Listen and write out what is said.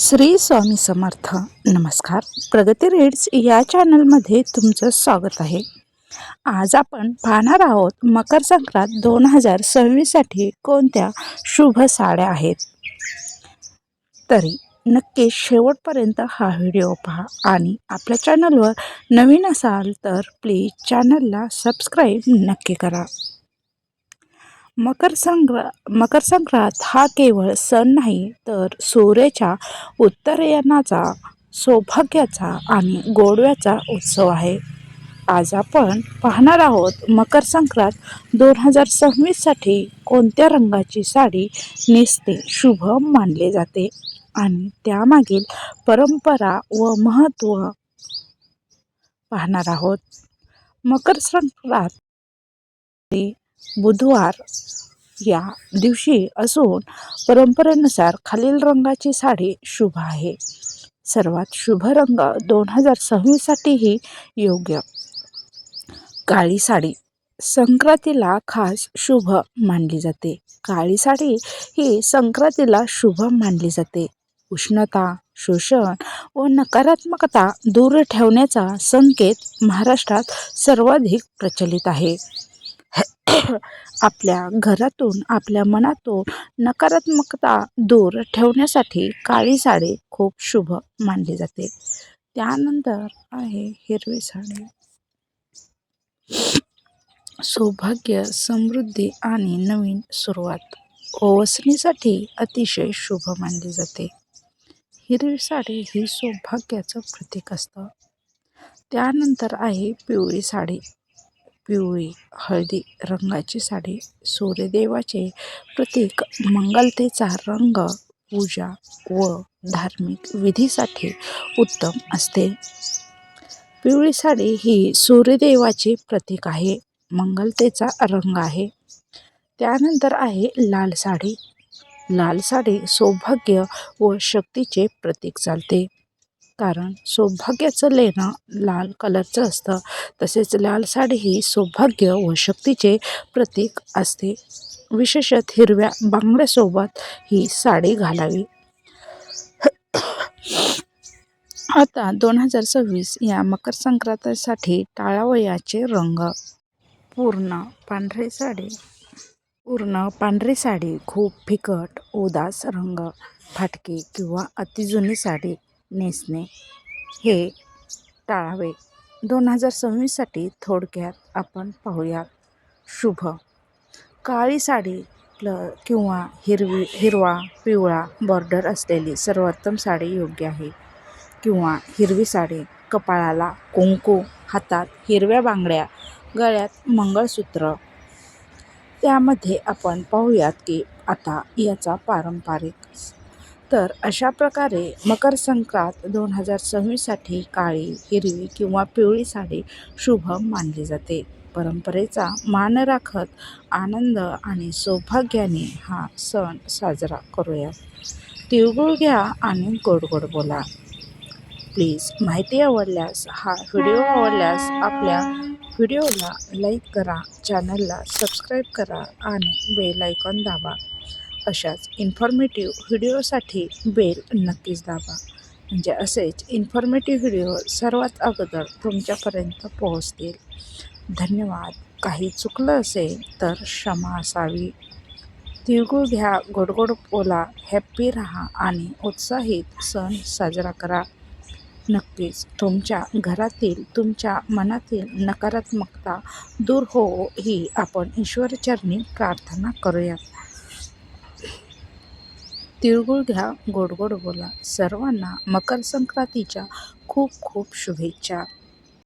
श्री स्वामी समर्थ. नमस्कार. प्रगती रीड्स या चॅनलमध्ये तुमचं स्वागत आहे. आज आपण पाहणार आहोत मकर संक्रांत दोन हजार सव्वीससाठी कोणत्या शुभ साड्या आहेत? तरी नक्की शेवटपर्यंत हा व्हिडिओ पहा आणि आपल्या चॅनलवर नवीन असाल तर प्लीज चॅनलला सबस्क्राईब नक्की करा. मकर संक्र मकर संक्रांत हा केवळ सण नाही तर सूर्याच्या उत्तरायणाचा सौभाग्याचा आणि गोडव्याचा उत्सव आहे. आज आपण पाहणार आहोत मकर संक्रांत दोन हजार सव्वीससाठी कोणत्या रंगाची साडी नेसते शुभ मानले जाते आणि त्यामागील परंपरा व महत्त्व पाहणार आहोत. मकर संक्रांत बुधवार या दिवशी असून परंपरेनुसार खालील रंगाची साडी शुभ आहे. सर्वात शुभ रंग दोन हजार सव्वीससाठीही योग्य. काळी साडी संक्रांतीला खास शुभ मानली जाते. काळी साडी ही संक्रांतीला शुभ मानली जाते. उष्णता शोषण व नकारात्मकता दूर ठेवण्याचा संकेत महाराष्ट्रात सर्वाधिक प्रचलित आहे. आपल्या घरातून आपल्या मनातून नकारात्मकता दूर ठेवण्यासाठी काळी साडी खूप शुभ मानली जाते. त्यानंतर आहे हिरवी साडी. सौभाग्य समृद्धी आणि नवीन सुरुवात. ओवसणीसाठी अतिशय शुभ मानली जाते. हिरवी साडी ही सौभाग्याचं प्रतीक असतं. त्यानंतर आहे पिवळी साडी. पिवळी हळदी रंगाची साडी सूर्यदेवाचे प्रतीक मंगलतेचा रंग पूजा व धार्मिक विधीसाठी उत्तम असते. पिवळी साडी ही सूर्यदेवाचे प्रतीक आहे मंगलतेचा रंग आहे. त्यानंतर आहे लाल साडी. लाल साडी सौभाग्य व शक्तीचे प्रतीक चालते. कारण सौभाग्याचं लेणं लाल कलरचं असतं. तसेच लाल साडी ही सौभाग्य व शक्तीचे प्रतीक असते. विशेषत हिरव्या बांगड्यासोबत ही साडी घालावी. आता दोन हजार सव्वीस या मकर संक्रांतीसाठी टाळावयाचे रंग. पूर्ण पांढरी साडी पूर्ण पांढरी साडी खूप फिकट उदास रंग. फाटकी किंवा अतिजुनी साडी नेसणे हे टाळावे. दोन हजार सव्वीससाठी थोडक्यात आपण पाहूयात शुभ. काळी साडी प्ल किंवा हिरवी हिरवा पिवळा बॉर्डर असलेली सर्वोत्तम साडी योग्य आहे. किंवा हिरवी साडी कपाळाला कुंकू हातात हिरव्या बांगड्या गळ्यात मंगळसूत्र. त्यामध्ये आपण पाहूयात की आता याचा पारंपरिक तर अशा प्रकारे मकर संक्रांत दोन हजार सव्वीससाठी काळी हिरवी किंवा पिवळी साडी शुभ मानली जाते. परंपरेचा मान राखत आनंद आणि सौभाग्याने हा सण साजरा करूया तिळगुळ घ्या आणि गोड गोड बोला. प्लीज माहिती आवडल्यास हा व्हिडिओ आवडल्यास आपल्या व्हिडिओला लाईक करा चॅनलला सबस्क्राईब करा आणि बेल आयकॉन दाबा. अशाच इन्फॉर्मेटिव्ह व्हिडिओसाठी बेल नक्कीच दाबा. म्हणजे असेच इन्फॉर्मेटिव्ह व्हिडिओ सर्वात अगोदर तुमच्यापर्यंत पोहोचतील. धन्यवाद. काही चुकलं असेल तर क्षमा असावी. तिळगुळ घ्या गोडगोड बोला हॅप्पी राहा आणि उत्साहित सण साजरा करा. नक्कीच तुमच्या घरातील तुमच्या मनातील नकारात्मकता दूर हो ही आपण ईश्वरचरणी प्रार्थना करूयात. तिळगुळ घ्या गोड गोड बोला. सर्वांना मकर संक्रांतीच्या खूप खूप शुभेच्छा.